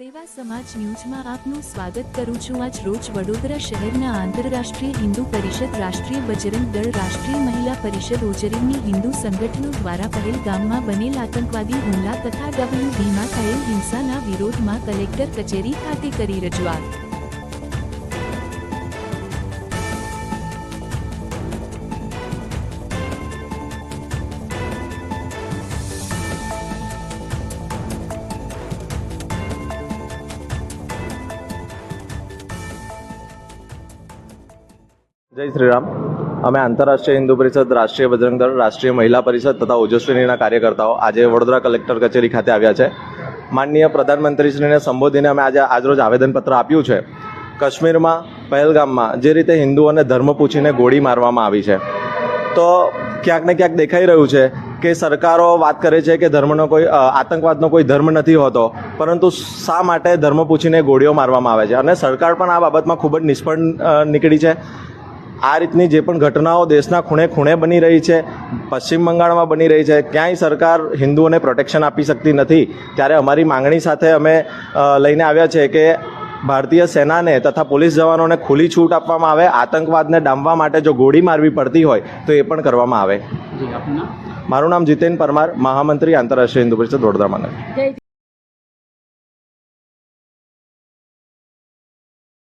સેવા સમાજ ન્યૂઝમાં આપનું સ્વાગત કરું છું. આજ રોજ વડોદરા શહેરના આંતરરાષ્ટ્રીય હિન્દુ પરિષદ રાષ્ટ્રીય બજરંગ દળ રાષ્ટ્રીય મહિલા પરિષદ ઓજરીની હિન્દુ સંગઠનો દ્વારા પહેલગામમાં બનેલ આતંકવાદી હુમલા તથા ડબલ્યુ ભીમાં થયેલ હિંસાના વિરોધમાં કલેક્ટર કચેરી ખાતે કરી રજૂઆત. જય શ્રી રામ અમે આંતરરાષ્ટ્રીય હિન્દુ પરિષદ, રાષ્ટ્રીય બજરંગ દળ, રાષ્ટ્રીય મહિલા પરિષદ તથા ઓજસ્વીનીના કાર્યકર્તાઓ આજે વડોદરા કલેક્ટર કચેરી ખાતે આવ્યા છે. માનનીય પ્રધાનમંત્રીશ્રીને સંબોધીને અમે આજે આજરોજ આવેદનપત્ર આપ્યું છે. કાશ્મીરમાં, પહેલગામમાં જે રીતે હિન્દુઓને ધર્મ પૂછીને ગોળી મારવામાં આવી છે. તો ક્યાંક ને ક્યાંક દેખાઈ રહ્યું છે કે સરકારો વાત કરે છે કે ધર્મનો કોઈ આતંકવાદનો કોઈ ધર્મ નથી હોતો, પરંતુ શા માટે ધર્મ પૂછીને ગોળીઓ મારવામાં આવે છે? અને સરકાર પણ આ બાબતમાં ખૂબ જ નિષ્ફળ નીકળી છે. આ રીતની જે પણ ઘટનાઓ દેશના ખૂણે ખૂણે બની રહી છે પશ્ચિમ બંગાળમાં બની રહી છે ક્યાંય સરકાર હિન્દુઓને પ્રોટેક્શન આપી શકતી નથી. ત્યારે અમારી માંગણી સાથે અમે લઈને આવ્યા છે કે ભારતીય સેનાને તથા પોલીસ જવાનોને ખુલ્લી છૂટ આપવામાં આવે આતંકવાદને ડામવા માટે જો ગોળી મારવી પડતી હોય તો એ પણ કરવામાં આવે. જી આપનું નામ? મારું નામ જીતેન પરમાર મહામંત્રી આંતરરાષ્ટ્રીય હિન્દુ પરિષદ વડોદરા જય